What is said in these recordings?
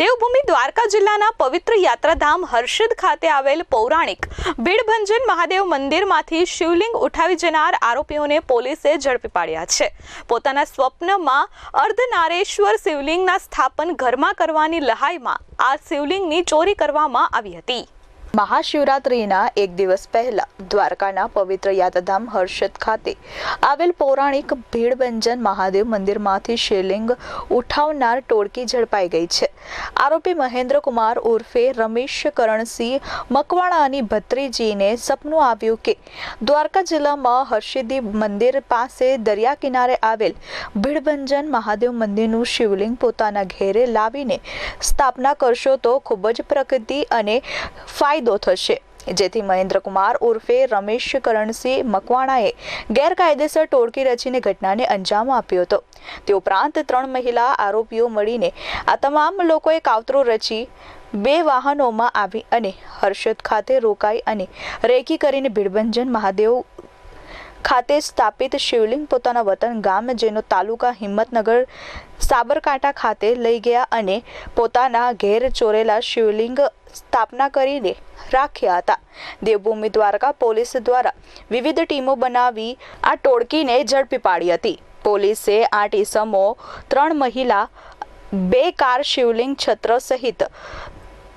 દેવભૂમિ દ્વારકા જિલ્લાના પવિત્ર યાત્રાધામ હર્ષદ ખાતે આવેલ પૌરાણિક ભીડભંજન મહાદેવ મંદિરમાંથી શિવલિંગ ઉઠાવી જનાર આરોપીઓને પોલીસે ઝડપી પાડ્યા છે. પોતાના સ્વપ્નમાં અર્ધનારેશ્વર શિવલિંગના સ્થાપન ઘરમાં કરવાની લહાઈમાં આ શિવલિંગની ચોરી કરવામાં આવી હતી. મહાશિવરાત્રિના એક દિવસ પહેલા દ્વારકાના પવિત્ર યાત્રાધામ હર્ષદ ખાતે આવેલ પૌરાણિક ભીડભંજન મહાદેવ મંદિરમાંથી શિવલિંગ ઉઠાવનાર ટોળકી ઝડપાઈ ગઈ છે. આરોપી મહેન્દ્ર કુમાર ઉર્ફે રમેશ કરણસિંહ મકવાણાની ભત્રીજીને સપનું આવ્યું કે દ્વારકા જિલ્લામાં હર્ષિદી મંદિર પાસે દરિયા કિનારે આવેલ ભીડભંજન મહાદેવ મંદિરનું શિવલિંગ પોતાના ઘેરે લાવીને સ્થાપના કરશો તો ખૂબ જ પ્રગતિ અને ફાયદો થશે. જેથી મહેન્દ્રકુમાર ઉર્ફે રમેશ કરણસિંહ મકવાણાએ ગેરકાયદેસર ટોળકી રચીને ઘટનાને અંજામ આપ્યો હતો. તે ઉપરાંત ત્રણ મહિલા આરોપીઓ મળીને આ તમામ લોકોએ કાવતરો રચી બે વાહનોમાં આવી અને હર્ષદ ખાતે રોકાઈ અને રેકી કરીને ભીડભંજન મહાદેવ ખાતે સ્થાપિત શિવલિંગ પોતાના વતન ગામ, જેનો તાલુકા હિંમતનગર, સાબરકાંઠા ખાતે લઈ ગયા અને પોતાના ઘેર ચોરેલા શિવલિંગ સ્થાપના કરીને રાખ્યા હતા. દેવભૂમિ દ્વારકા પોલીસ દ્વારા વિવિધ ટીમો બનાવી આ ટોળકીને ઝડપી પાડી હતી. પોલીસે આઠ ઇસમો ત્રણ મહિલા, બે કાર શિવલિંગ છત્ર સહિત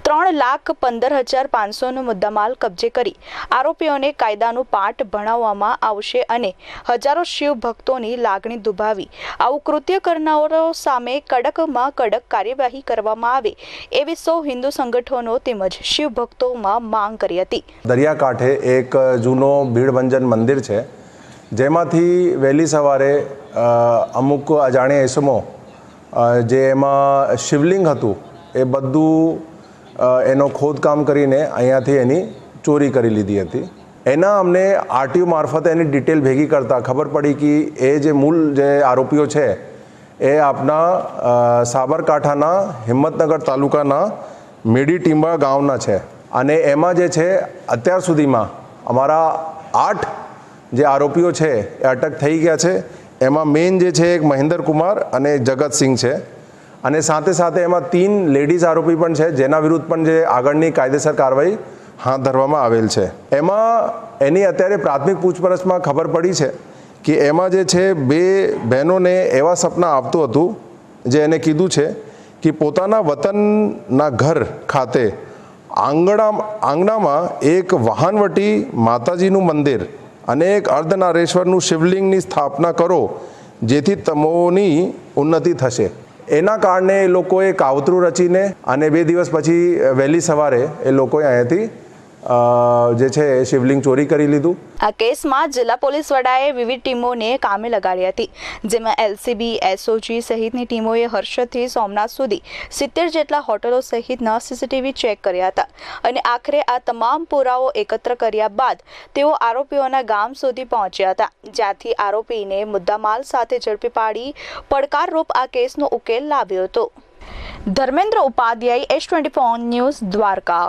ત્રણ લાખ પંદર હજાર પાંચસોનો મુદ્દામાલ કબજે કરી. આરોપીઓને કાયદાનું પાઠ ભણાવવામાં આવશે અને હજારો શિવ ભક્તોની લાગણી દુભાવી. આવું કૃત્ય કરનારો સામે કડકમાં કડક કાર્યવાહી કરવામાં આવે એવી સૌ હિન્દુ સંગઠનો તેમજ શિવ ભક્તોમાં માંગ કરી હતી. દરિયાકાંઠે એક જૂનો ભીડભંજન મંદિર છે, જેમાંથી વહેલી સવારે અમુક અજાણ્યા ઇસમો જે એમાં શિવલિંગ હતું, એ બધું એનો ખોદકામ કરીને અહીંયાથી એની ચોરી કરી લીધી હતી. એના અમને આરટીઓ મારફતે એની ડિટેલ ભેગી કરતાં ખબર પડી કે એ જે મૂળ જે આરોપીઓ છે, એ આપના સાબરકાંઠાના, હિંમતનગર તાલુકાના, મેડી ટીંબા ગામના છે. અને એમાં જે છે, અત્યાર સુધીમાં અમારા આઠ જે આરોપીઓ છે, એ અટક થઈ ગયા છે. એમાં મેઇન જે છે એક મહેન્દ્ર કુમાર અને જગતસિંહ છે. અને સાથે સાથે એમાં તીન લેડીઝ આરોપી પણ છે, જેના વિરુદ્ધ પણ જે આગળની કાયદેસર કાર્યવાહી હાથ ધરવામાં આવેલ છે. એમાં એની અત્યારે પ્રાથમિક પૂછપરછમાં ખબર પડી છે કે એમાં જે છે, બે બહેનોને એવા સપના આવતું હતું, જે એને કીધું છે કે પોતાના વતનના ઘર ખાતે આંગણા, આંગણામાં એક વાહનવટી માતાજીનું મંદિર અને એક અર્ધનારેશ્વરનું શિવલિંગની સ્થાપના કરો, જેથી તમોની ઉન્નતિ થશે. એના કારણે એ લોકોએ કાવતરું રચીને અને બે દિવસ પછી વહેલી સવારે એ લોકોએ અહીંયાથી જે છે શિવલિંગ ચોરી કરી લીધું. આ કેસમાં જિલ્લા પોલીસ વડાએ વિવિધ ટીમોને કામે લગાડી હતી, જેમાં એલસીબી, એસઓજી સહિતની ટીમોએ હર્ષદથી સોમનાથ સુધી સિત્તેર જેટલા હોટલો સહિતના સીસીટીવી ચેક કર્યા હતા અને આખરે આ તમામ પુરાવો એકત્ર કર્યા બાદ તેઓ આરોપીઓના ગામ સુધી પહોંચ્યા હતા, જ્યાંથી આરોપીને મુદ્દામાલ સાથે ઝડપી પાડી પડકારરૂપ આ કેસનો ઉકેલ લાવ્યો હતો. Dharmendra Upadhyay, S twenty news Dwarka.